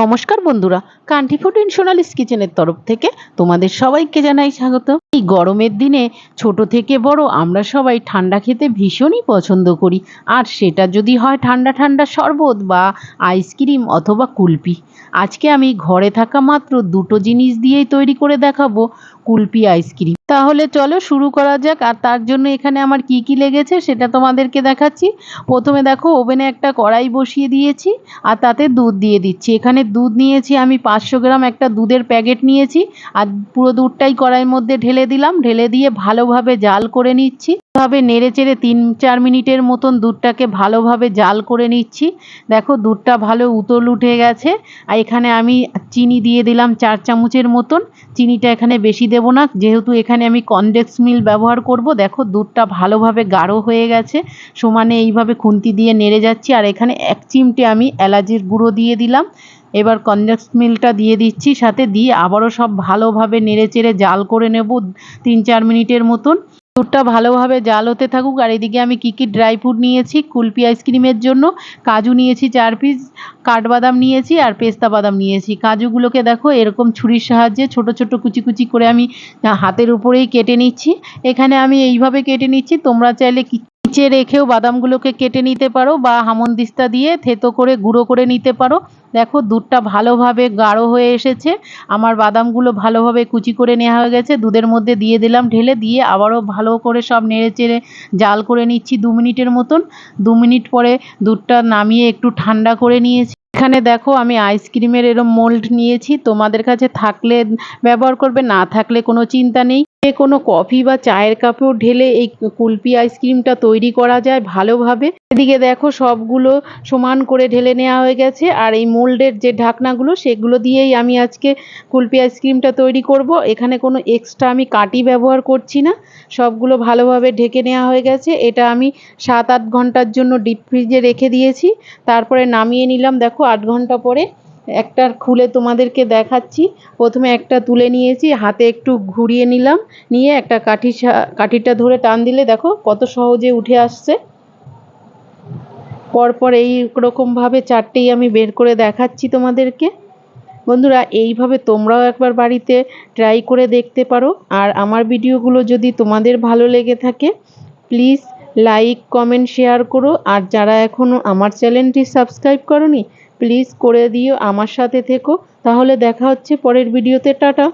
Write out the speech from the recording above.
নমস্কার বন্ধুরা country food ইনশোনালিস কিচেনের তরফ থেকে তোমাদের সবাইকে জানাই স্বাগত। এই গরমের দিনে ছোট থেকে বড় আমরা সবাই ঠান্ডা খেতে ভীষণই পছন্দ করি। আর সেটা যদি হয় ঠান্ডা ঠান্ডা শরবত বা আইসক্রিম অথবা কুলপি। আজকে আমি ঘরে থাকা মাত্র দুটো জিনিস দিয়েই তৈরি করে দেখাবো, কুলপি আইসক্রিম তাহলে চলো শুরু করা যাক। আর তার জন্য এখানে আমার কি কি লেগেছে সেটা তোমাদেরকে দেখাচ্ছি। প্রথমে দেখো, ওভেনে একটা কড়াই বসিয়ে দিয়েছি আর তাতে দুধ দিয়ে দিচ্ছি। এখানে দুধ নিয়েছি আমি পাঁচশো গ্রাম, একটা দুধের প্যাকেট নিয়েছি আর পুরো দুধটাই কড়াইয়ের মধ্যে ঢেলে দিলাম। ঢেলে দিয়ে ভালোভাবে জাল করে নিচ্ছি। ভাবে নেড়ে চেড়ে তিন চার মিনিটের মতন দুধটাকে ভালোভাবে জাল করে নিচ্ছি। দেখো, দুধটা ভালো উতল উঠে গেছে। আর এখানে আমি চিনি দিয়ে দিলাম চার চামচের মতন। চিনিটা এখানে বেশি দেবো না, যেহেতু এখানে আমি কনডেক্স মিল ব্যবহার করব। দেখো, দুধটা ভালোভাবে গাঢ় হয়ে গেছে। সমানে এইভাবে খুন্তি দিয়ে নেড়ে যাচ্ছি। আর এখানে এক চিমটে আমি অ্যালার্জির গুঁড়ো দিয়ে দিলাম। এবার কনডেক্স মিলটা দিয়ে দিচ্ছি। সাথে দিয়ে আবারও সব ভালোভাবে নেড়ে চেড়ে জাল করে নেব তিন চার মিনিটের মতন। দুধটা ভালোভাবে জাল হতে থাকুক, আর এদিকে আমি কী কী ড্রাই ফ্রুট নিয়েছি, কুলপি আইসক্রিমের জন্য কাজু নিয়েছি চার পিস কাঠবাদাম নিয়েছি আর পেস্তা বাদাম নিয়েছি। কাজুগুলোকে দেখো এরকম ছুরির সাহায্যে ছোট ছোট কুচি কুচি করে আমি হাতের উপরেই কেটে নিচ্ছি। এখানে আমি এইভাবে কেটে নিচ্ছি, তোমরা চাইলে নিচে রেখেও বাদামগুলোকে কেটে নিতে পারো বা হামনদিস্তা দিয়ে থেতো করে গুঁড়ো করে নিতে পারো। দেখো, দুধটা ভালোভাবে গাঢ় হয়ে এসেছে। আমার বাদামগুলো ভালোভাবে কুচি করে নেওয়া হয়ে গেছে। দুধের মধ্যে দিয়ে দিলাম ঢেলে, দিয়ে আবারও ভালো করে সব নেড়ে চেড়ে জাল করে নিচ্ছি দু মিনিটের মতন। দু মিনিট পরে দুধটা নামিয়ে একটু ঠান্ডা করে নিয়েছি। এখানে দেখো, আমি আইসক্রিমের এরম মোল্ড নিয়েছি। তোমাদের কাছে থাকলে ব্যবহার করবে, না থাকলে কোনো চিন্তা নেই। কোনো কফি বা চায়ের কাপেও ঢেলে এই কুলপি আইসক্রিমটা তৈরি করা যায় ভালোভাবে। এদিকে দেখো সবগুলো সমান করে ঢেলে নেওয়া হয়ে গেছে আর এই মোল্ডের যে ঢাকনাগুলো, সেগুলো দিয়েই আমি আজকে কুলপি আইসক্রিমটা তৈরি করব। এখানে কোনো এক্সট্রা আমি কাটি ব্যবহার করছি না। সবগুলো ভালোভাবে ঢেকে নেওয়া হয়ে গেছে। এটা আমি সাত আট ঘণ্টার জন্য ডিপ ফ্রিজে রেখে দিয়েছি। তারপরে নামিয়ে নিলাম, দেখো আট ঘণ্টা পরে। একটা খুলে তোমাদেরকে দেখাচ্ছি। প্রথমে একটা তুলে নিয়েছি, হাতে একটু ঘুরিয়ে নিলাম। নিয়ে একটা কাঠি কাঠিটা ধরে টান দিলে দেখো কত সহজে উঠে আসছে। পরপর এই রকমভাবে চারটেই আমি বের করে দেখাচ্ছি তোমাদেরকে। বন্ধুরা, এইভাবে তোমরাও একবার বাড়িতে ট্রাই করে দেখতে পারো। আর আমার ভিডিওগুলো যদি তোমাদের ভালো লেগে থাকে, প্লিজ লাইক, কমেন্ট, শেয়ার করো। আর যারা এখনও আমার চ্যানেলটি সাবস্ক্রাইব করনি প্লিজ করে দিও আমার সাথে থেকো। তাহলে দেখা হচ্ছে পরের ভিডিওতে টাটা।